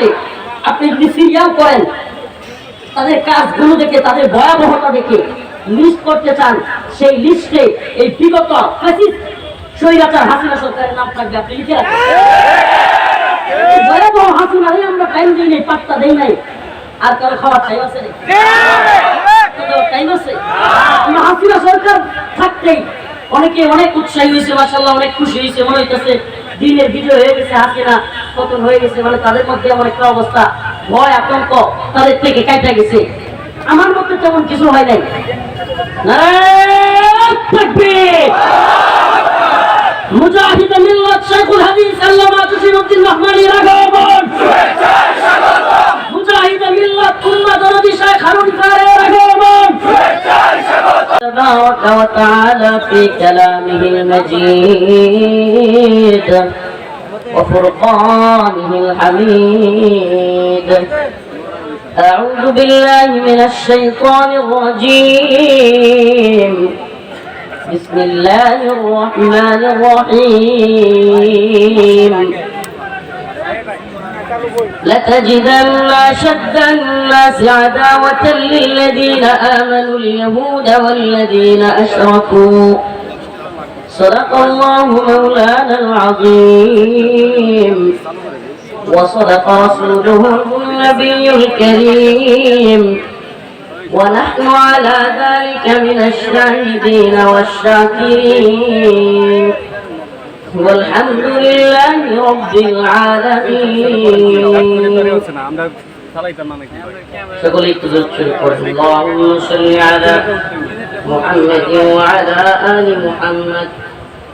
আসে আপনি যদি সিরিয়াল করেন তাদের কাজগুলো দেখে তাদের ভয়াবহতা দেখে লিস্ট করতে চান সেই লিস্টে এই বিগত স্বৈরাচার হাসিনা সরকারের নাম থাকবে আপনি লিখে রাখেন। ভয়াবহ আমরা টাইম দিই নাই পাত্তা দেই নাই। আর কারও খাওয়ার টাইম আছে টাইম আছে? আমরা হাসিনা সরকার থাকতেই অনেকে অনেক উৎসাহী হয়েছে মাসাল্লাহ অনেক খুশি হয়েছে মনে হইতেছে দিনের বিজয় হয়ে গেছে হাসিনা। পতন হয়ে গেছে মানে তাদের মধ্যে এমন একটা অবস্থা ভয় আতঙ্ক তাদের থেকে কাটা গেছে আমার মধ্যে তেমন কিছু হয় নাই নারায়ণ তাকবীর! মুজাহিদ মিল্লাত শেখুল হাদিস আল্লামা জসিমউদ্দিন রহমানী রাঘবন মুজাহিদ মিল্লাত উম্মাহ দরদি শেখ হারুন কারে রাঘবন تبارك وتعالى في كلامه المجيد وفرقانه الحميد. أعوذ بالله من الشيطان الرجيم. بسم الله الرحمن الرحيم. لتجدن أشد الناس عداوة للذين آمنوا اليهود والذين أشركوا. صدق الله مولانا العظيم وصدق رسوله النبي الكريم ونحن على ذلك من الشاهدين والشاكرين والحمد لله رب العالمين আমরা চালাইতাম না নাকি সকলে একটু জোর শুরু করুন اللهم صل على محمد وعلى آل محمد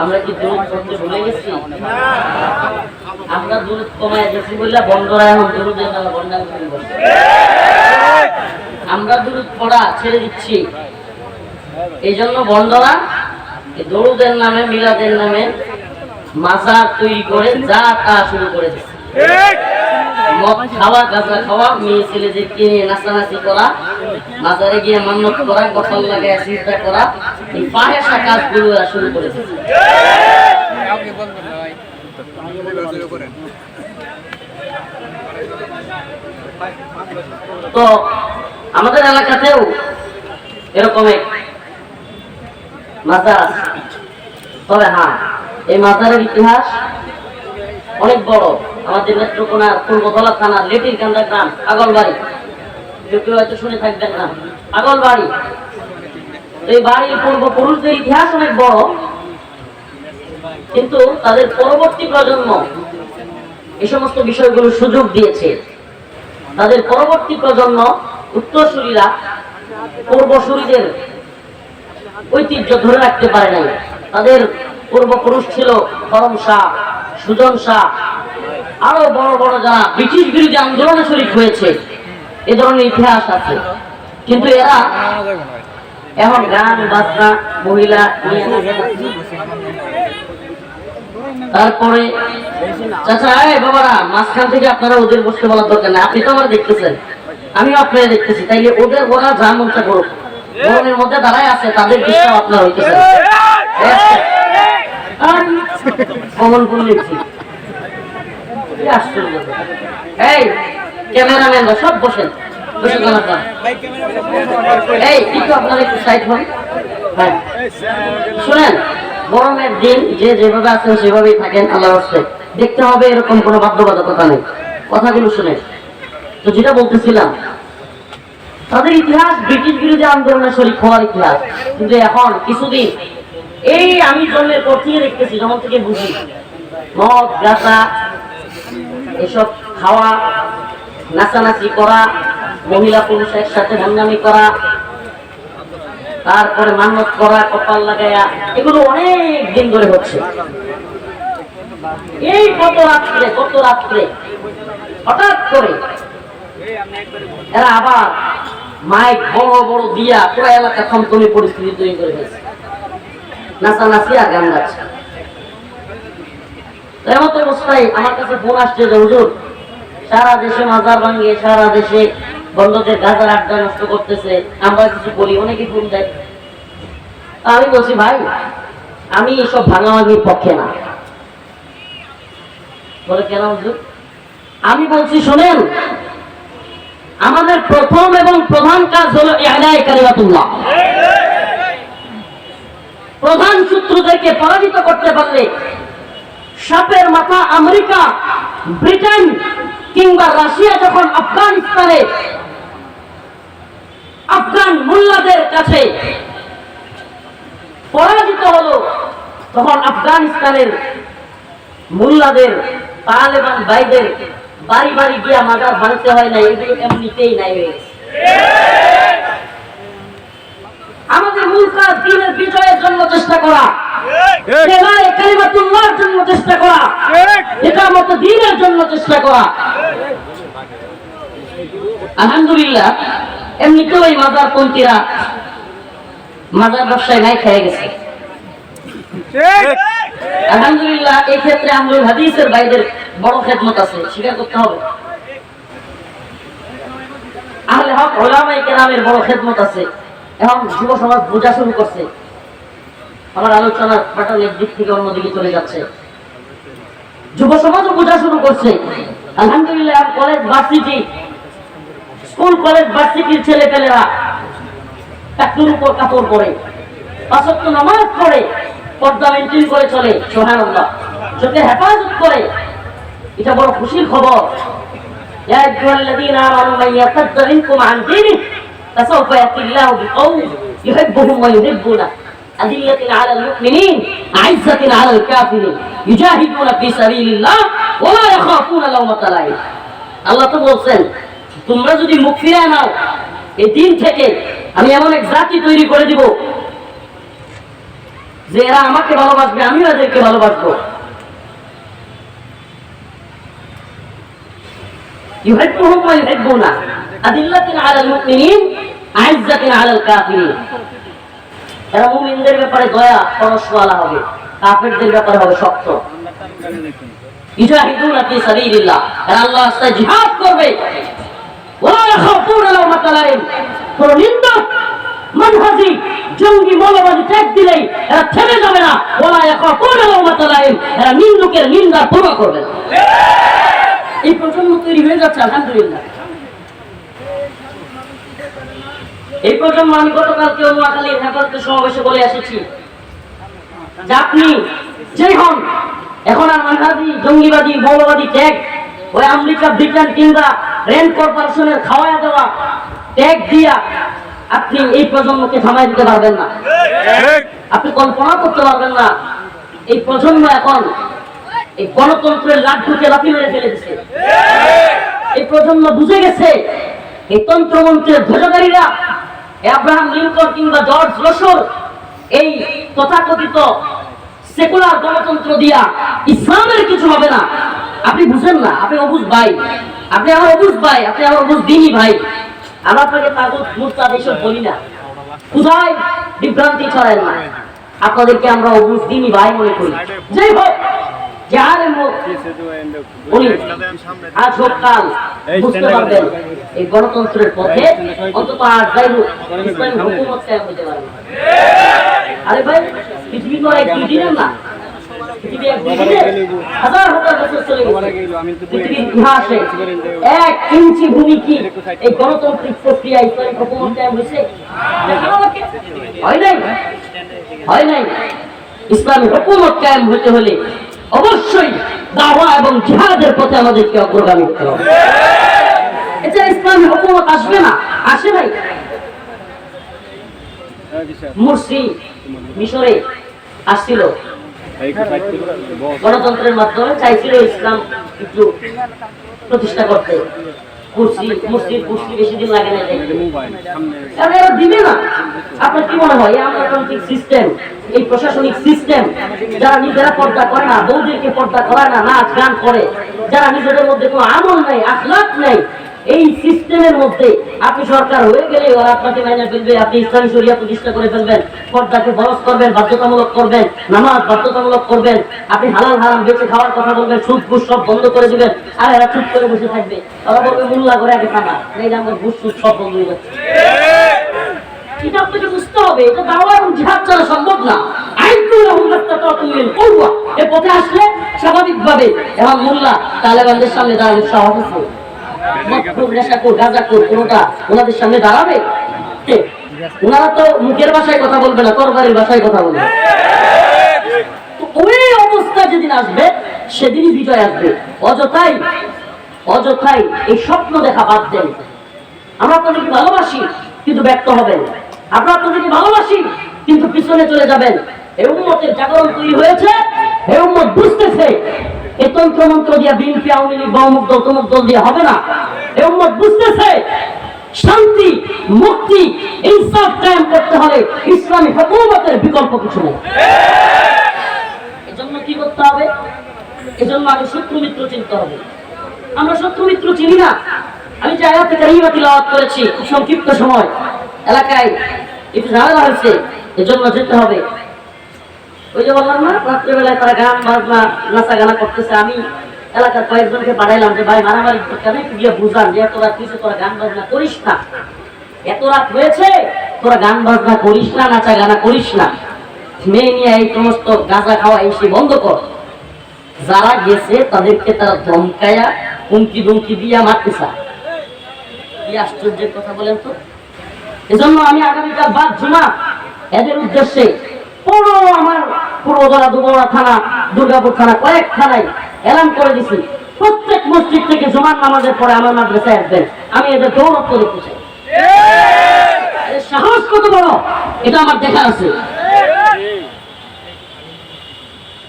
আমরা কি দূর করতে ভুলে গেছি? আমরা দূর কমায় গেছি বললে বন্ধরা এখন বন্যান আমরা দূর পড়া ছেড়ে দিচ্ছি। এই জন্য বন্ধরা দরুদের নামে, মিলাদের নামে মাজার তৈরি করে যা তা শুরু করে দিচ্ছে খাওয়া, গাঁজা খাওয়া, মেয়ে নাচানাচি করা মাজারে গিয়ে করা লাগায় চিন্তা করা, এই পাহেসা কাজগুলো শুরু করেছে। তো আমাদের এলাকাতেও এরকম এক মাজার আছে। তবে হ্যাঁ এই মাজারের ইতিহাস অনেক বড়। আমাদের নেত্রকোনার পূর্বতলা থানার লেটির কান্দা গ্রাম আগলবাড়ি। কেউ হয়তো শুনে থাকবেন না। আগলবাড়ি। এই বাড়ির পূর্বপুরুষদের ইতিহাস অনেক বড়, কিন্তু তাদের পরবর্তী প্রজন্ম এই সমস্ত বিষয়গুলো সুযোগ দিয়েছে। তাদের পরবর্তী প্রজন্ম উত্তরসূরিরা পূর্বসূরিদের ঐতিহ্য ধরে রাখতে পারে নাই। তাদের পূর্বপুরুষ ছিল করম শাহ, সুজন শাহ আরও বড় বড় যারা ব্রিটিশ বিরোধী আন্দোলনে শরিক হয়েছে এ ধরনের ইতিহাস আছে কিন্তু এরা এখন গান বাজনা মহিলা তারপরে চাচা এই বাবারা মাঝখান থেকে আপনারা ওদের বসতে বলার দরকার নেই আপনি তো আমার দেখতেছেন আমিও আপনারা দেখতেছি তাইলে ওদের ওরা যা মনটা করুক গরমের মধ্যে দাঁড়ায় আছে তাদের আপনার হইতেছে কমন করে লিখছি কি আশ্চর্য এই সব বসেন। হ্যাঁ। শুনেন দেখতে হবে এরকম বাধ্যবাধকতা নেই। কথাগুলো শুনে তো যেটা বলতেছিলাম, তাদের ইতিহাস ব্রিটিশ বিরোধী আন্দোলনে শরীর হওয়ার ইতিহাস। কিন্তু এখন কিছুদিন এই আমি জন্মের পর থেকে দেখতেছি, যখন থেকে বুঝি, মদ গাছা এসব খাওয়া, নাচানাচি করা, মহিলা পুরুষ একসাথে ভণ্ডামি করা, তারপরে মান্যত করা, কপাল লাগায়া, এগুলো অনেক দিন ধরে হচ্ছে। এই গত রাত্রে গত রাত্রে, হঠাৎ করে এরা আবার মাইক বড় বড় দিয়া পুরো এলাকা থমথমে পরিস্থিতি তৈরি করে ফেলছে। নাচানাচি আর গান গাচ্ছে আমার কাছে ফোন আসছে যে, হুজুর, সারা দেশে মাজার ভাঙ্গে সারা দেশে বন্ধদের গাজার আড্ডা নষ্ট করতেছে, আমরা কিছু বলি অনেকে ফোন দেয়। আমি বলছি, ভাই, আমি এসব ভাঙাভাঙির পক্ষে না। বলে, কেন হুজুর? আমি বলছি, শোনেন, আমাদের প্রথম এবং প্রধান কাজ হলো এলায় কারিমাতুল্লাহ প্রধান শত্রুদেরকে পরাজিত করতে পারলে সাপের মাথা আমেরিকা, ব্রিটেন কিংবা রাশিয়া যখন আফগানিস্তানে আফগান মোল্লাদের কাছে পরাজিত হলো, তখন আফগানিস্তানের মোল্লাদের, তালেবান ভাইদের বাড়ি বাড়ি গিয়া মাজার ভাঙতে হয় না এগুলো এমনিতেই নাই আমাদের মূল কাজ দিনের বিজয়ের জন্য চেষ্টা করা। কেলায় কালিমাতুল্লাহর জন্য চেষ্টা করা। এটা দিনের জন্য চেষ্টা করা। আলহামদুলিল্লাহ এমনিতেও এই মাজার পন্থীরা মাজার ব্যবসায় নাই খেয়ে গেছে। আলহামদুলিল্লাহ এই ক্ষেত্রে আমরুল হাদিসের ভাইদের বড় খেদমত আছে স্বীকার করতে হবে। আহলে হক ওলামাই কেরামের বড় খেদমত আছে। এখন যুব সমাজ বোঝা শুরু করছে। আমার আলোচনার পাঠানের দিক থেকে অন্যদিকে চলে যাচ্ছে যুব সমাজও বোঝা শুরু করছে আলহামদুলিল্লাহ কলেজ ভার্সিটি স্কুল কলেজ ভার্সিটির ছেলে পেলেরা টাকুর উপর কাপড় পরে পাঁচত্ব নামাজ পড়ে পর্দা মেনটেন করে চলে সোহান চোখে হেফাজত করে এটা বড় খুশির খবর يا أيها الذين آمنوا من يرتد منكم عن دينه فسوف يأتي الله بقوم يحبهم ويحبونه أذلة على المؤمنين أعزة على الكافرين يجاهدون في سبيل الله ولا يخافون لومة لائم আল্লাহ তো বলছেন তোমরা যদি মুখ ফিরে নাও এই দিন থেকে আমি এমন এক জাতি তৈরি করে দিব যে এরা আমাকে ভালোবাসবে আমিও এদেরকে ভালোবাসবো يحبهم ويحبونه أذلة على المؤمنين أعزة على الكافرين এরা মুমিনদের ব্যাপারে দয়া পরশওয়ালা হবে। কাফেরদের ব্যাপারে হবে শক্ত। ফি সাবিলিল্লাহ। এরা রাস্তায় জিহাদ করবে। ওয়া নিন্দক মানহাজি, জঙ্গি, মৌলবাদী ত্যাগ দিলেই এরা থেমে যাবে না। ওলা ইয়াখাফুনা লাওমাতা লাইম এরা নিন্দুকের নিন্দার পরোয়া করবে এই প্রজন্ম তৈরি হয়ে যাচ্ছে, আলহামদুলিল্লাহ। এই প্রজন্ম আমি গতকালকে নোয়াখালীর হেফাজতে সমাবেশে বলে এসেছি আপনি যেই হন, এখন আর মানহাজি, জঙ্গিবাদী, মৌলবাদী ট্যাগ ওই আমেরিকা, ব্রিটেন কিংবা রেন কর্পোরেশনের খাওয়ায়া দেওয়া ট্যাগ দিয়া আপনি এই প্রজন্মকে থামাই দিতে পারবেন না। আপনি কল্পনা করতে পারবেন না, এই প্রজন্ম এখন এই গণতন্ত্রের লাড্ডুকে লাফি মেরে ফেলে দিচ্ছে এই প্রজন্ম বুঝে গেছে, এই তন্ত্রমন্ত্রের ধ্বজাধারীরা এই আব্রাহাম লিঙ্কন কিংবা জর্জ রসর এই তথাকথিত সেকুলার গণতন্ত্র দিয়া ইসলামের কিছু হবে না। আপনি বুঝেন না, আপনি অবুজ ভাই, আপনি আমার অবুজ ভাই, আপনি আমার অবুজ দিনই ভাই। আমরা আপনাকে তাগুত মুস্তাদ এসব বলি না। কোথায় বিভ্রান্তি ছড়ায় না। আপনাদেরকে আমরা অবুজ দিনই ভাই মনে করি। যাই হোক যার মুখ উনি আজ হোক কাল বুঝতে পারবেন এই গণতন্ত্রের পথে অন্তত আর যাই হোক ইসলামী হুকুমত কায়েম হতে পারবে আরে ভাই পৃথিবী তো এক দুই দিনের না। পৃথিবী এক দুই দিনের হাজার হাজার বছর চলে পৃথিবীর ইতিহাসে এক ইঞ্চি ভূমি কি এই গণতান্ত্রিক প্রক্রিয়া ইসলামী হুকুমত কায়েম হয়েছে? হয় নাই? হয় নাই। ইসলামী হুকুমত কায়েম হতে হলে অবশ্যই দাওয়া এবং জিহাদের পথে আমাদেরকে অগ্রগামী হতে হবে। এটা ইসলামী হুকুমত আসবে না? আসে নাই? মুর্শি মিশরে আসছিল। গণতন্ত্রের মাধ্যমে চাইছিল ইসলাম কিছু প্রতিষ্ঠা করতে। কুর্সি মুসলিম কুর্সি বেশি দিন লাগে না দেখতে। কারণ এরা দিবে না আপনার কি মনে হয় এই আমলাতান্ত্রিক সিস্টেম এই প্রশাসনিক সিস্টেম যারা নিজেরা পর্দা করে না বৌদিকে পর্দা করায় না নাচ গান করে যারা নিজেদের মধ্যে কোনো আমল নাই আখলাক নেই এই সিস্টেমের মধ্যে আপনি সরকার হয়ে গেলে ওরা আপনাকে মাইনে ফেলবে, আপনি ইসলামী শরিয়া প্রতিষ্ঠা করে ফেলবেন, পর্দাকে বরস করবেন, বাধ্যতামূলক করবেন, নামাজ বাধ্যতামূলক করবেন, আপনি হালাল হারাম বেঁচে খাওয়ার কথা বলবেন, সুদ ঘুষ সব বন্ধ করে দিবেন, আর এরা চুপ করে বসে থাকবে। ওরা বলবে, মুল্লা করে আগে থাকা। এই যে আমার ঘুষ, সুদ সব বন্ধ হয়ে যাচ্ছে। হবে এ পথে আসলে স্বাভাবিকভাবে এবং মোল্লা তালেবানদের সামনে দাঁড়ানোর সাহস আছে। মদখোর, নেশাখোর, গাঁজাখোর কোনোটা ওনাদের সামনে দাঁড়াবে? ওনারা তো মুখের ভাষায় কথা বলবে না তরবারির ভাষায় কথা বলবে। ওই অবস্থা যেদিন আসবে সেদিনই বিজয় আসবে। অযথাই অযথাই এই স্বপ্ন দেখা বাদ দেন। আমরা আপনাদেরকে ভালোবাসি কিন্তু ব্যর্থ হবেন। আমরা আপনাদেরকে ভালোবাসি কিন্তু পিছনে চলে যাবেন। এই উন্মতের জাগরণ তৈরি হয়েছে এই উন্মত বুঝতেছে এই তন্ত্র মন্ত্র দিয়ে বিএনপি আওয়ামী লীগ বা অমুক দল তমুক দল দিয়ে হবে না। এই উন্মত বুঝতেছে, শান্তি, মুক্তি, ইনসাফ কায়েম করতে হলে ইসলামী হুকুমতের বিকল্প কিছু নেই। এজন্য কি করতে হবে? এজন্য আগে শত্রু মিত্র চিনতে হবে। আমরা শত্রু মিত্র চিনি না। আমি যে আয়াত থেকে রিমা তিলাওয়াত করেছি সংক্ষিপ্ত সময়, এলাকায় একটু ঝামেলা হয়েছে, এজন্য যেতে হবে। ওই যে বললাম না, রাত্রেবেলায় তারা গান বাজনা নাচা গানা করতেছে। আমি এলাকার কয়েকজনকে পাঠাইলাম যে, ভাই, মারামারি কেন একটু গিয়ে বুঝান যে, এত রাত কিছু তোরা গান বাজনা করিস না। এত রাত হয়েছে, তোরা গান বাজনা করিস না নাচা গানা করিস না। মেয়ে নিয়ে এই সমস্ত গাঁজা খাওয়া এসে বন্ধ কর। যারা গেছে, তাদেরকে তারা ধমকায়া, হুমকি ধমকি দিয়া মারতে চায় কি আশ্চর্যের কথা বলেন তো? এজন্য আমি আগামীকাল বাদ জুমা এদের উদ্দেশ্যে পুরো আমার পূর্বদলা দুবরা থানা, দুর্গাপুর থানা, কয়েক থানায় এলান করে দিছি। প্রত্যেক মসজিদ থেকে জুমার নামাজের পরে আমার মাদ্রাসায় আসবেন। আমি এদের দৌরত্ব দেখতে চাই। সাহস কত বড়? এটা আমার দেখা আছে।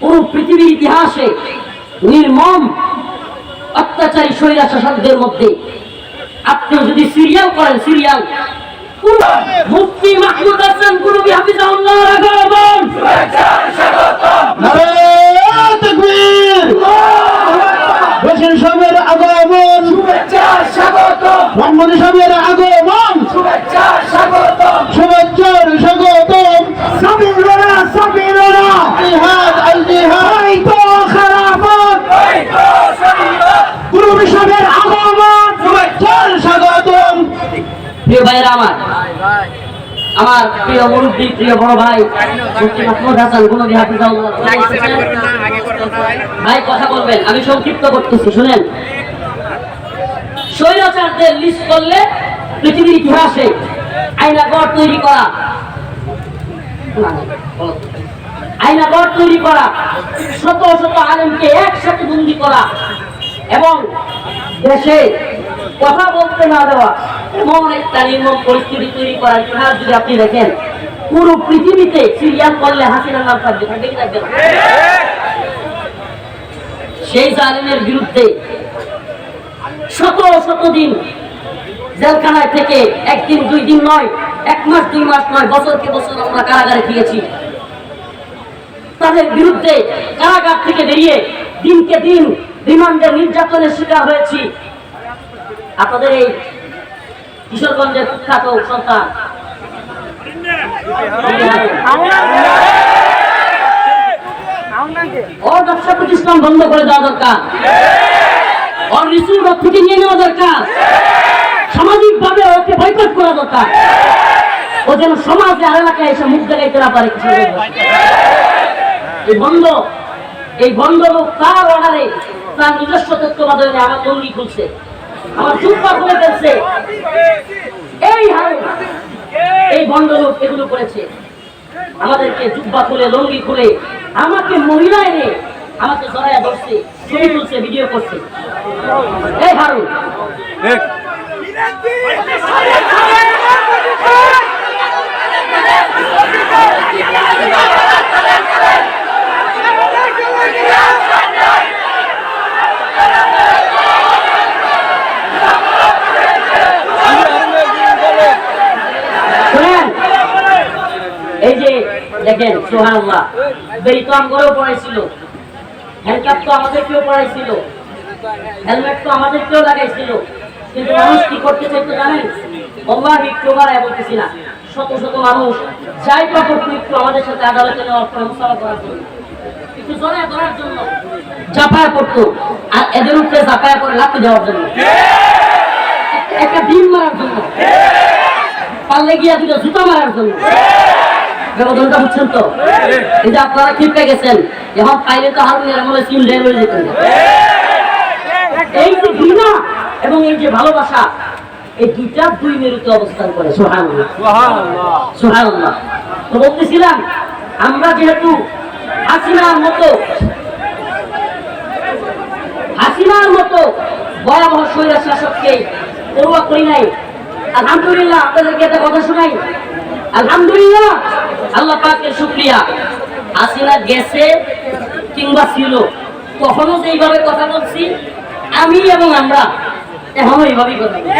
পুরো পৃথিবীর ইতিহাসে নির্মম অত্যাচারী স্বৈরা শাসকদের মধ্যে। আপনি যদি সিরিয়াল করেন সিরিয়াল মুফতি মাহমুদ হাসান গুরুবি হাফিজাহুল্লাহ রাগাবন নারায়ণ তাকবীর! বশির সাহেবের আগমন। রহমান সাহেবের আগমন। সাবিরনা জিহাদ আল জিহাদ তো খারাপত গুরু সাহেবের আগমন শুভেচ্ছার স্বাগতম প্রিয় ভাইয়েরা আমার আমার প্রিয় মুরব্বী, প্রিয় বড় ভাই ভাই, কথা বলবেন, আমি সংক্ষিপ্ত করতেছি, শুনেন। স্বৈরাচারদের লিস্ট করলে পৃথিবীর ইতিহাসে আইনাগর তৈরি করা আইনাগর তৈরি করা, শত শত আলেমকে একসাথে বন্দি করা এবং দেশে কথা বলতে না দেওয়া। এমন একটা নির্মম পরিস্থিতি তৈরি করার ইতিহাস যদি আপনি দেখেন, পুরো পৃথিবীতে সিরিয়াল করলে হাসিনার নাম থাকবে সেই জালিমের বিরুদ্ধে শত শত দিন জেলখানায় থেকে একদিন, দুই দিন নয়, এক মাস, দুই মাস নয়, বছরকে বছর আমরা কারাগারে খেয়েছি তাদের বিরুদ্ধে কারাগার থেকে বেরিয়ে দিনকে দিন রিমান্ডের নির্যাতনের শিকার হয়েছি। আপনাদের এই কিশোরগঞ্জের কুখ্যাত সন্তান। প্রতিষ্ঠান বন্ধ করে দেওয়া দরকার। নিয়ে নেওয়া দরকার। সামাজিক ভাবে ওকে দরকার। ও যেন সমাজে আর এসে না পারে এই বন্ধ এই বন্ধ লোক তার তার নিজস্ব তত্ত্বাবধানে আমার লঙ্গি খুলছে? আমার চুপা খুলে ফেলছে এই হারে এই বন্ধ লোক এগুলো করেছে। আমাদেরকে জুব্বা খুলে লঙ্গি খুলে আমাকে মহিলা এনে আমাকে জড়াইয়া ধরছে ছবি তুলছে ভিডিও করছে। এই হারুন দেখ শুনেন এই যে দেখেন সোহানুল্লাহ বেরি তো আমগরেও পড়াইছিল। হ্যান্ডকাপ তো আমাদেরকেও পড়াইছিল। হেলমেট তো আমাদেরকেও লাগাইছিল। কিন্তু মানুষ কি করতে চাইতো জানেন? অল্লাহ একটু বাড়ায় বলতেছি না। শত শত মানুষ যাই পাবো একটু আমাদের সাথে আদালতে নেওয়ার করার জন্য। একটু ধরার জন্য। আর এদের উপরে দেওয়ার জন্য। একটা- মারার জন্য। গিয়া দিল জুতা মারার জন্য। ব্যবধানটা বুঝছেন তো? এই যে আপনারা ক্ষিপ্তে গেছেন এখন পাইলে তো সিম ডের হয়ে যেতেন এই যে ঘৃণা এবং এই যে ভালোবাসা এই দুইটা দুই মেরুতে অবস্থান করে সোহান সোহান তো বলতেছিলাম আমরা যেহেতু হাসিনার মতো হাসিনার মতো ভয়াবহ স্বৈরা শাসককে পড়ুয়া করি নাই আলহামদুলিল্লাহ আপনাদেরকে একটা কথা শোনাই। আলহামদুলিল্লাহ। আল্লাহ পাকের শুক্রিয়া। হাসিনা গেছে কিংবা ছিল। তখনও যেইভাবে কথা বলছি, আমি এবং আমরা এখনও এইভাবেই কথা বলি।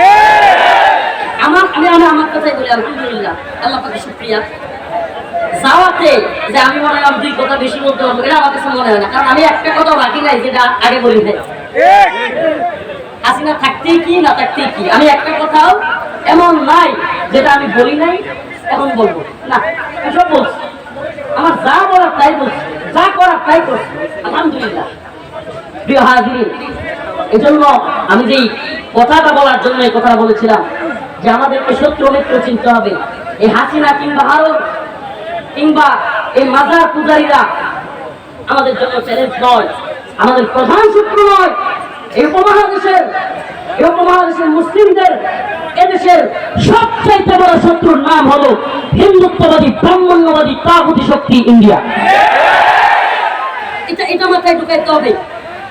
আমার আমি আমি আমার কথাই বলি, আলহামদুলিল্লাহ। আল্লাহ পাকের শুক্রিয়া। যাওয়াতে যে আমি মনে হয় দুই কথা বেশি বলতে পারব এটা আমার কাছে মনে হয় না। কারণ আমি একটা কথা বাকি নাই যেটা আগে বলি নাই। হাসিনা থাকতেই কি, না থাকতেই কি? আমি একটা কথাও এমন নাই যেটা আমি বলি নাই। এখন বলব। না, এসব বলছি। আমার যা বলার তাই বলছি। যা করার তাই করছি। আলহামদুলিল্লাহ। প্রিয় হাজির এই জন্য আমি যেই কথাটা বলার জন্য এই কথাটা বলেছিলাম যে আমাদেরকে শত্রু মিত্র চিনতে হবে। এই হাসিনা কিংবা ভারত কিংবা এই মাজার পূজারীরা আমাদের জন্য চ্যালেঞ্জ নয়, আমাদের প্রধান শত্রু নয়। এই উপমহাদেশের উপমহাদেশের মুসলিমদের এদেশের সবচাইতে বড় শত্রুর নাম হলো হিন্দুত্ববাদী, ব্রাহ্মণ্যবাদী, তাগুতি শক্তি ইন্ডিয়া। এটা এটা মাথায় ঢুকাইতে হবে।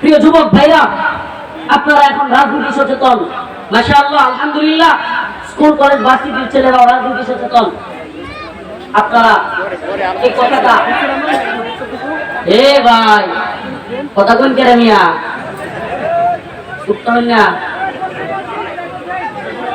প্রিয় যুবক ভাইরা, আপনারা এখন রাজনীতি সচেতন। মাসা আল্লাহ আলহামদুলিল্লাহ, স্কুল, কলেজ, ভার্সিটির ছেলেরাও রাজনীতি সচেতন। আপনারা এই কথাটা এ ভাই, কথা কোন কেরে মিয়া? উত্তর না?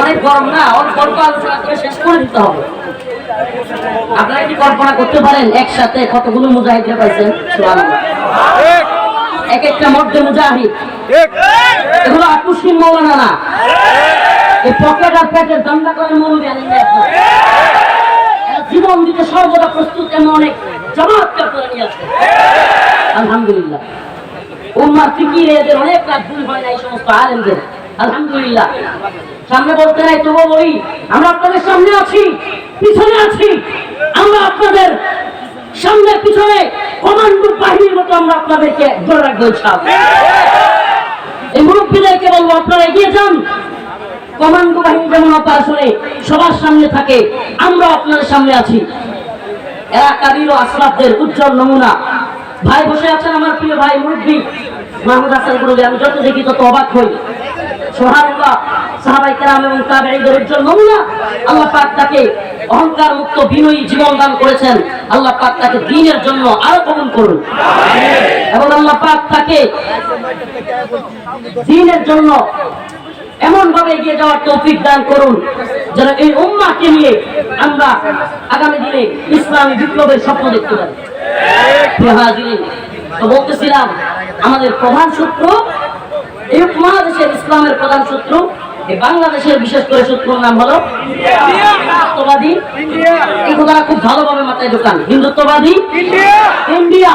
অনেক গরম না? অল্প অল্প আলোচনা করে শেষ করে দিতে হবে। আপনারা কি কল্পনা করতে পারেন একসাথে কতগুলো মুজাহিদরা পাইছেন? এক। একটা মধ্যে মুজাহিদ। এগুলো মৌলানা না? এই পকেট আর পেটের দান্ডা করে জীবন দিতে সর্বদা প্রস্তুত এমন অনেক চমৎকার করে নিয়ে আসছে আলহামদুলিল্লাহ। উম্মার ফিকির এদের অনেক কাজ ভুল হয় না এই সমস্ত আলেমদের। আলহামদুলিল্লাহ। সামনে বলতে নাই, তবুও বলি, আমরা আপনাদের সামনে আছি, পিছনে আছি। আমরা আপনাদের সামনে, পিছনে কমান্ডো বাহিনীর মতো আমরা আপনাদেরকে ধরে রাখব এই মুরব্বীদেরকে বলব, আপনারা এগিয়ে যান। কমান্ডো বাহিনী যেমন আসলে সবার সামনে থাকে আমরা আপনাদের সামনে আছি। এরা কাবির ও আশরাফদের উজ্জ্বল নমুনা। ভাই বসে আছেন আমার প্রিয় ভাই মুরব্বী, মাহমুদ হাসান গুরুজি আমি যত দেখি তত অবাক হই। অহংকার মুক্ত বিনয়ী জীবন দান করেছেন। আল্লাহ পাক তাকে দিনের জন্য আরও কবুল করুন। এবং আল্লাহ পাক তাকে দিনের জন্য এমন ভাবে এগিয়ে যাওয়ার তৌফিক দান করুন, যেন এই উম্মাকে নিয়ে আমরা আগামী দিনে ইসলামী বিপ্লবের স্বপ্ন দেখতে পারি। তো বলতেছিলাম, আমাদের প্রধান শত্রু এই উপমহাদেশের ইসলামের প্রধান শত্রু এই বাংলাদেশের বিশেষ করে শত্রুর নাম হলো হিন্দুত্ববাদী। এই কথাটা খুব ভালোভাবে মাথায় ঢোকান। হিন্দুত্ববাদী। ইন্ডিয়া।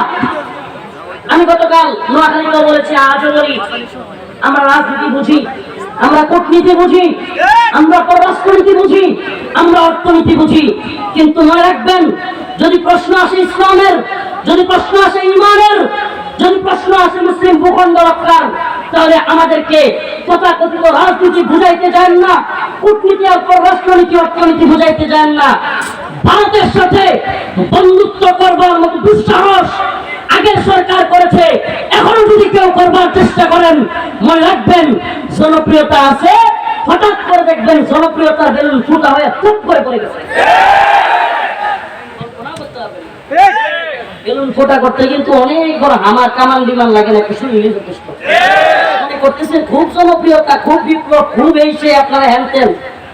আমি গতকাল নোয়াখালীতেও বলেছি আজও বলি আমরা রাজনীতি বুঝি আমরা কূটনীতি বুঝি আমরা পররাষ্ট্রনীতি বুঝি আমরা অর্থনীতি বুঝি। কিন্তু মনে রাখবেন যদি প্রশ্ন আসে ইসলামের যদি প্রশ্ন আসে ইমানের যদি প্রশ্ন আসে মুসলিম ভূখণ্ড রক্ষার তাহলে আমাদেরকে তথাকথিত রাজনীতি বুঝাইতে যান না, কূটনীতি পররাষ্ট্রনীতি, অর্থনীতি বুঝাইতে যান না। ভারতের সাথে বন্ধুত্ব করবার মতো দুঃসাহস আগের সরকার করেছে, এখনও যদি কেউ করবার চেষ্টা করেন, মনে রাখবেন জনপ্রিয়তা আছে, হঠাৎ করে দেখবেন জনপ্রিয়তার বেলুন ফুটা হয়ে চুপ করে পড়ে গেছে। বেলুন ফোটা করতে, কিন্তু অনেক বড় হামার কামাল বিমান লাগে না কিছু মিলে যথেষ্ট। খুব জনপ্রিয়তা, খুব বিপ্লব, খুব এই সে আপনারা হ্যানতেন,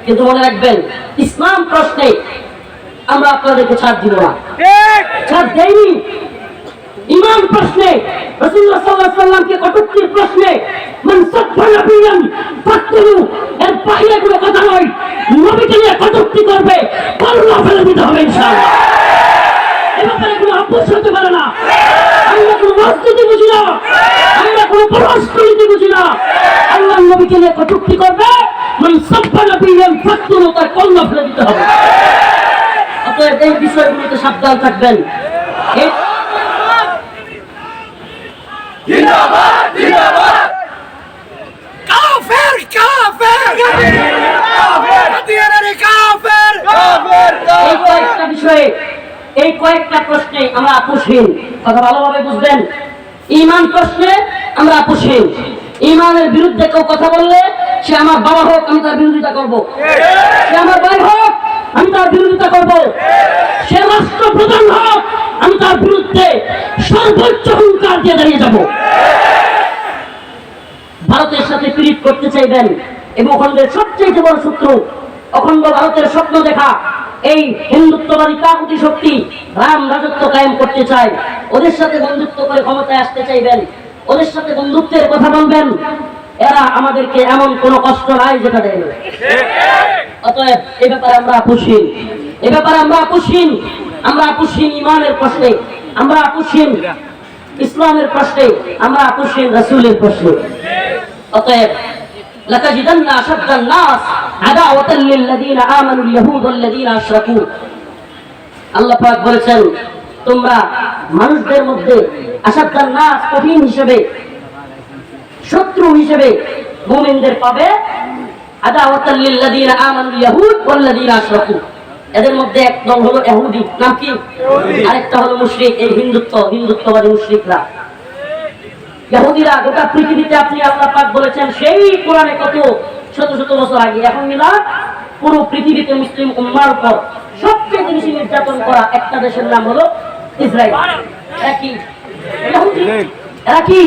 কিন্তু মনে রাখবেন, ইসলাম প্রশ্নে আমরা আপনাদেরকে ছাড় দিব না। ছাড় দেয়নি ইমান প্রশ্নে, রাসূলুল্লাহ সাল্লাল্লাহু আলাইহি সাল্লামকে কটূক্তির প্রশ্নে, মান সাব্বা নবিয়ান ফাকতুলু, এর বাইরে কোনো কথা নয়। নবীকে নিয়ে কটূক্তি করবে পাল্লা ফেলে দিতে হবে ইনশাআল্লাহ। এ ব্যাপারে কোনো আপোষ হতে পারে না। আমরা কোনো রাজনীতি বুঝি না। আমরা কোনো পররাষ্ট্রনীতি বুঝি না। আল্লাহ নবীকে নিয়ে কটূক্তি করবে। মান সাব্বা নবিয়ান ফাকতুলু তার কল্লা ফেলে দিতে হবে। অতএব এই বিষয়গুলোতে সাবধান থাকবেন। এই জিন্দাবাদ জিন্দাবাদ। কাফের কাফের। কাফের কাফের। এই এই কয়েকটা প্রশ্নে আমরা আপোষহীন। কথা ভালোভাবে বুঝবেন? ইমান প্রশ্নে আমরা আপোষহীন। ইমানের বিরুদ্ধে কেউ কথা বললে সে আমার বাবা হোক, আমি তার বিরোধিতা করব। সে আমার ভাই হোক, আমি তার বিরোধিতা করব। সে রাষ্ট্রপ্রধান হোক, আমি তার বিরুদ্ধে সর্বোচ্চ হুঙ্কার দিয়ে দাঁড়িয়ে যাব। ভারতের সাথে পীড়িত করতে চাইবেন এবং অখণ্ডের সবচেয়ে বড় শত্রু অখণ্ড ভারতের স্বপ্ন দেখা। এই হিন্দুত্ববাদী কাকুতি শক্তি রাম রাজত্ব কায়েম করতে চায়, ওদের সাথে বন্ধুত্ব করে ক্ষমতায় আসতে চাইবেন, ওদের সাথে বন্ধুত্বের কথা বলবেন, এরা আমাদেরকে এমন কোন কষ্ট নাই যেটা দেয় অতএব এ ব্যাপারে আমরা খুশিন এ ব্যাপারে আমরা খুশিন আমরা খুশিন ইমানের প্রশ্নে, আমরা খুশিন ইসলামের প্রশ্নে, আমরা খুশিন রসুলের প্রশ্নে। অতএব লাকাজিদান্না আশাদ্দান নাস। বলেছেন তোমরা মানুষদের মধ্যে কঠিন হিসেবে শত্রু হিসেবে মুমিনদের পাবে এদের মধ্যে এক দল হলো এহুদি নাম কি? আরেকটা হলো মুশ্রিক এই হিন্দুত্ব হিন্দুত্ববাদী মুশ্রিকরা। গোটা পৃথিবীতে আপনি আল্লাহ পাক বলেছেন সেই কোরআনে কত শত শত বছর আগে। এখন মিলা পুরো পৃথিবীতে মুসলিম উম্মার উপর সবচেয়ে বেশি নির্যাতন করা একটা দেশের নাম হলো ইসরায়েল এরা কি? ইহুদি। এরা কি?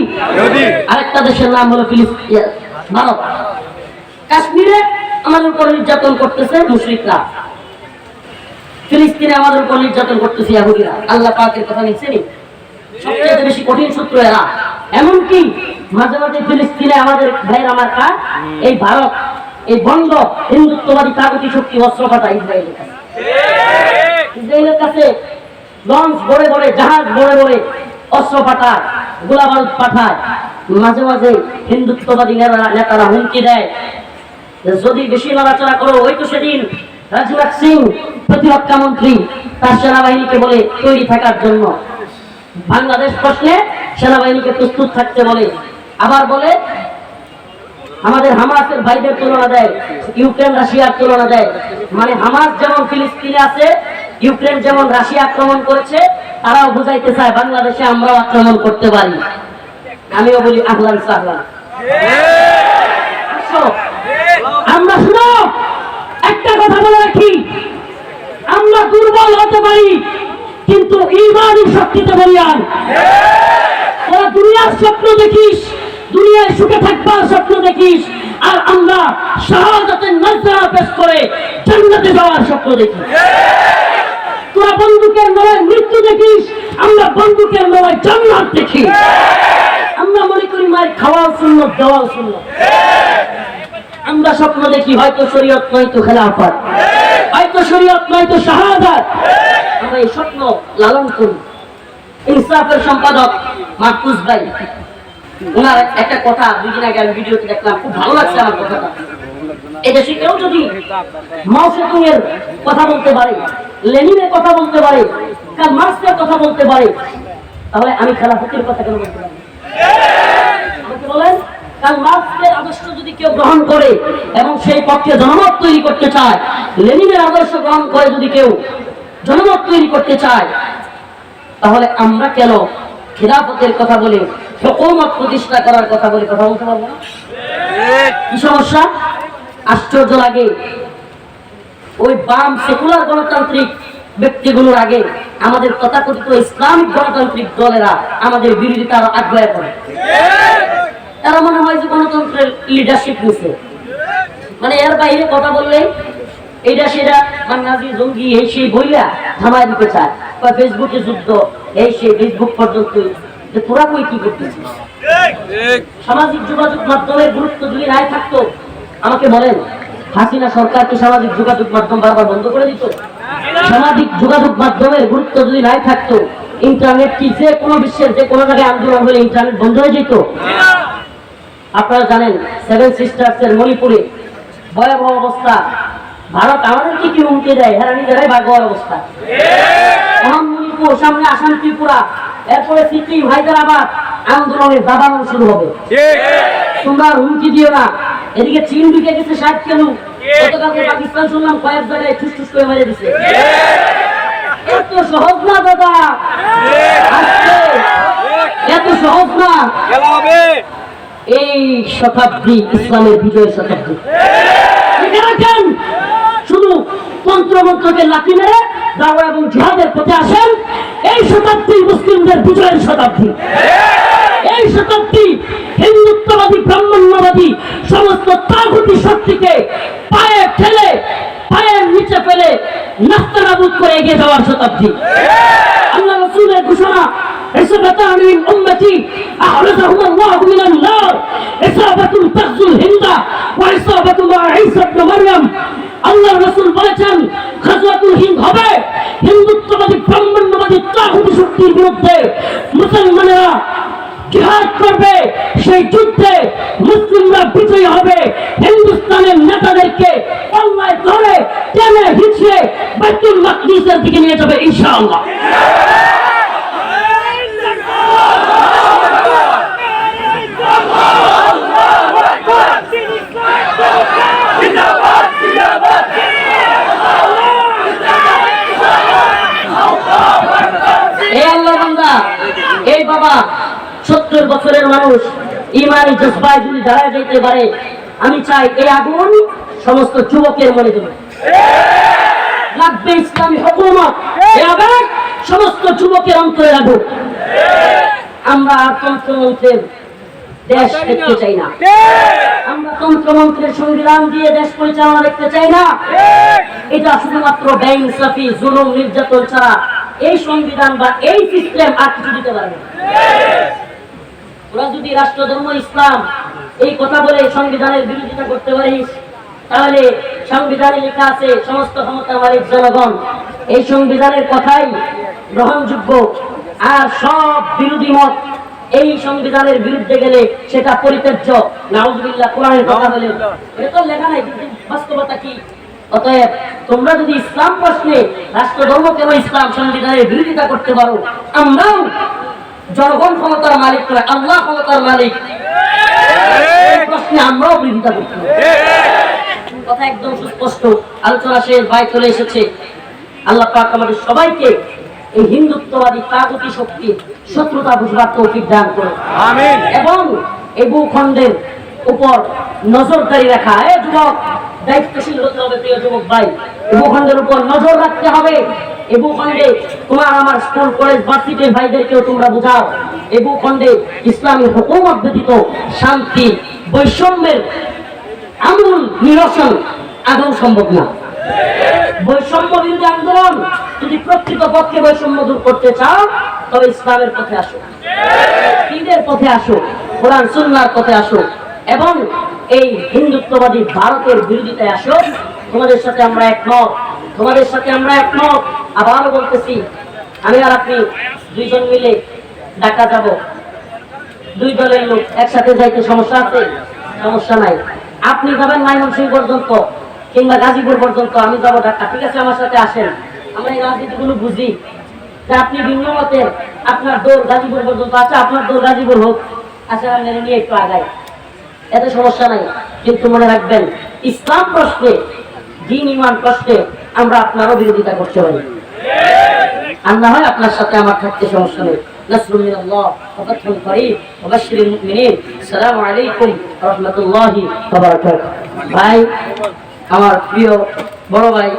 আরেকটা দেশের নাম হলো ফিলিস্তিন ভারত। কাশ্মীরে আমাদের উপর নির্যাতন করতেছে মুশরিকরা। ফিলিস্তিনে আমাদের উপর নির্যাতন করতেছে আল্লাহ পাকের কথা নিচ্ছেনি? সবচেয়ে বেশি কঠিন সূত্র এরা। এমনকি মাঝে মাঝে ফিলিস্তিনে আমাদের ভাইয়ের আমার কা এই ভারত, এই বন্ধ হিন্দুত্ববাদী তাগতি শক্তি অস্ত্র পাঠা ইসরায়েলের কাছে। ইসরায়েলের কাছে লঞ্চ বড়ে বড়ে জাহাজ বড়ে বড়ে অস্ত্র পাঠায় গোলা বারুদ পাঠায়। মাঝে মাঝে হিন্দুত্ববাদী নেতারা হুমকি দেয়। যদি বেশি নড়াচড়া করো, ওই তো সেদিন রাজনাথ সিং প্রতিরক্ষা মন্ত্রী, তার সেনাবাহিনীকে বলে তৈরি থাকার জন্য। বাংলাদেশ প্রশ্নে সেনাবাহিনীকে প্রস্তুত থাকতে বলে আবার বলে, আমাদের হামাসের ভাইদের তুলনা দেয়, ইউক্রেন, রাশিয়ার তুলনা দেয়। মানে হামাস যেমন ফিলিস্তিনে আছে, ইউক্রেন যেমন রাশিয়া আক্রমণ করেছে, তারাও বুঝাইতে চায় বাংলাদেশে আমরাও আক্রমণ করতে পারি। আমিও বলি আহলান সাহলান। আমরা শুনো, একটা কথা বলে রাখি, আমরা দুর্বল হতে পারি, কিন্তু ইমানি শক্তিতে বলিয়ান। ওরা দুনিয়ার স্বপ্ন দেখিস দুনিয়ায় সুখে থাকবার স্বপ্ন দেখিস, আর আমরা শাহাদাতের নজরা পেশ করে জান্নাতে যাওয়ার স্বপ্ন দেখি তোরা বন্দুকের লড়াই মৃত্যু দেখিস, আমরা বন্দুকের লড়াই জান্নাত দেখি আমরা মনে করি মায়ের খাওয়াও শূন্য দেওয়াও শূন্য আমরা স্বপ্ন দেখি হয়তো শরীয়ত নয়তো খেলাফত। হয়তো শরীয়ত নয়তো শাহাদাত। আমরা এই স্বপ্ন লালন করি। ইনসাফের সম্পাদক মাহফুজ ভাই। ওনার একটা কথা দুদিন আগে আমি ভিডিওতে দেখলাম, খুব ভালো লাগছে আমার কথাটা। কেউ যদি এর কথা বলতে পারে, লেনিনের কথা বলতে পারে কথা বলতে পারে, তাহলে আমি কথা কেন বলতে পারি? আমাকে বলেন কাল আদর্শ যদি কেউ গ্রহণ করে এবং সেই পক্ষে জনমত তৈরি করতে চায়, লেনিনের আদর্শ গ্রহণ করে যদি কেউ জনমত তৈরি করতে চায়, তাহলে আমরা কেন খিলাফতের কথা বলে হুকুমত প্রতিষ্ঠা করার কথা বলে, কথা বলতে পারব কি সমস্যা? আশ্চর্য লাগে। ওই বাম সেকুলার গণতান্ত্রিক ব্যক্তিগুলোর আগে আমাদের তথাকথিত ইসলামিক গণতান্ত্রিক দলেরা আমাদের বিরোধিতা আগ্রহ করে। তারা মনে হয় যে গণতন্ত্রের লিডারশিপ নিছে। মানে এর বাইরে কথা বললে এইটা সেটা বাংলাদেশ জঙ্গি এই সেই বইলা থামায় দিতে চায়। বা ফেসবুকে যুদ্ধ, এই সেই ফেসবুক পর্যন্ত যে তোরা কই কি করতেছিস? সামাজিক যোগাযোগ মাধ্যমের গুরুত্ব যদি নাই থাকতো আমাকে বলেন হাসিনা সরকার কি সামাজিক যোগাযোগ মাধ্যম বারবার বন্ধ করে দিত? সামাজিক যোগাযোগ মাধ্যমের গুরুত্ব যদি নাই থাকতো ইন্টারনেট কি যে কোনো বিশ্বের যে কোনো জায়গায় আন্দোলন হলে ইন্টারনেট বন্ধ হয়ে যেত? আপনারা জানেন সেভেন সিস্টার্স এর মণিপুরে ভয়াবহ অবস্থা। ভারত আমাদের কি কি হুমকি দেয়? হেরা নিজেরাই ভাগ্যর অবস্থা। মণিপুর সামনে আসাম ত্রিপুরা। এরপরে সিকিম হায়দ্রাবাদ আন্দোলনের দাবানল শুরু হবে। তোমরা হুমকি দিও না। এদিকে চীন ঢুকে গেছে ষাট কিলো। গতকালকে পাকিস্তান শুনলাম কয়েক জায়গায় ঠুস ঠুস করে মেরে দিছে। এত সহজ না দাদা। এত সহজ না। এই শতাব্দী ইসলামের বিজয় শতাব্দী। শুধু তন্ত্রমন্ত্রকে লাঠি মেরে দাওয়া এবং জিহাদের পথে আসেন এই শতাব্দী মুসলিমদের বিজয়ের শতাব্দী এই শতাব্দী হিন্দুত্ববাদী ব্রাহ্মণ্যবাদী সমস্ত তাগুতি শক্তিকে পায়ে ফেলে পায়ের নিচে ফেলে নাস্তানাবুদ করে এগিয়ে যাওয়ার শতাব্দী আল্লাহ রসুলের ঘোষণা عصبة من أمتي أخرجهم الله من النار عصابة تغزو الهند وعصابة مع عيسى ابن مريم আল্লাহ রসুল বলেছেন, খাজওয়াতুল হিন্দ হবে। হিন্দুত্ববাদী, ব্রাহ্মণ্যবাদী তাগুতি শক্তির বিরুদ্ধে মুসলমানেরা জিহাদ করবে। সেই যুদ্ধে মুসলিমরা বিজয়ী হবে। হিন্দুস্তানের নেতাদেরকে অন্যায় ধরে টেনে হিঁচিয়ে বাইতুল মাকদিসের দিকে নিয়ে যাবে ইনশাআল্লাহ। বাবা সত্তর বছরের মানুষ ইমানি জজবায় যদি দাঁড়ায় যেতে পারে আমি চাই এই আগুন সমস্ত যুবকের মনে দেবে। লাগবে ইসলামী হুকুমত। সমস্ত যুবকের অন্তরে আমরা আর তন্ত্রমন্ত্রের দেশ দেখতে চাই না। আমরা তন্ত্রমন্ত্রের সংবিধান দিয়ে দেশ পরিচালনা দেখতে চাই না। এটা শুধুমাত্র ব্যয় ইনসাফি জুলুম নির্যাতন ছাড়া এই সংবিধান বা এই সিস্টেম আর কিছু দিতে পারবে ওরা যদি রাষ্ট্রধর্ম, ইসলাম এই কথা বলে সংবিধানের বিরোধিতা করতে পারিস, তাহলে সংবিধানে লেখা আছে, সমস্ত ক্ষমতার মালিক জনগণ, এই সংবিধানের কথাই গ্রহণযোগ্য। আর সব বিরোধী মত এই সংবিধানের বিরুদ্ধে গেলে সেটা পরিত্যাজ্য। নাউজুবিল্লাহ, কোরআনের কথা বলে। এটা তো লেখা নাই বাস্তবতা কি? অতএব তোমরা যদি ইসলাম প্রশ্নে রাষ্ট্রধর্ম কেন ইসলাম সংবিধানের বিরোধিতা করতে পারো? আমরাও জনগণ ক্ষমতার মালিক নয় আল্লাহ ক্ষমতার মালিক। প্রশ্নে আমরাও বিরোধিতা করতে পারি কথা একদম সুস্পষ্ট। আলোচনা শেষ ভাই চলে এসেছে। আল্লাহ পাক আমাদের সবাইকে এই হিন্দুত্ববাদী কাগতি শক্তি শত্রুতা বুঝবার তৌফিক দান করে আমিন। এবং এই ভূখণ্ডের উপর নজরদারি রাখা। এ যুবক দায়িত্বশীল হতে হবে প্রিয় যুবক ভাই। ভূখণ্ডের উপর নজর রাখতে হবে। এই ভূখণ্ডে তোমার আমার স্কুল কলেজ ভার্সিটির ভাইদেরকেও তোমরা বুঝাও। এই ভূখণ্ডে ইসলামী হুকুমত ব্যতীত শান্তি বৈষম্যের আমূল নিরসন আদৌ সম্ভব না। বৈষম্য বিরোধী আন্দোলন যদি প্রকৃত পক্ষে বৈষম্য দূর করতে চাও তবে ইসলামের পথে আসো। ঈদের পথে আসো কোরআন সুন্নার পথে আসো। এবং এই হিন্দুত্ববাদী ভারতের বিরোধিতায় আসো। তোমাদের সাথে আমরা একমত। তোমাদের সাথে আমরা একমত। আবারও বলতেছি, আমি আর আপনি দুইজন মিলে ঢাকা যাব। দুই দলের লোক একসাথে যাইতে সমস্যা আছে? সমস্যা নাই। আপনি যাবেন ময়মনসিংহ পর্যন্ত কিংবা গাজীপুর পর্যন্ত, আমি যাব ঢাকা। ঠিক আছে, আমার সাথে আসেন। আমরা এই রাজনীতিগুলো বুঝি। যে আপনি ভিন্ন মতের আপনার দৌড় গাজীপুর পর্যন্ত আছে, আপনার দৌড় গাজীপুর হোক। আচ্ছা আমি নিয়ে একটু আগাই। এতে সমস্যা নাই, কিন্তু মনে রাখবেন, ইসলাম প্রশ্নে, দিন ইমান প্রশ্নে আমরা আপনারও বিরোধিতা করতে পারি। আর না হয় আপনার সাথে আমার থাকতে সমস্যা নেই। ভাই, আমার প্রিয় বড় ভাই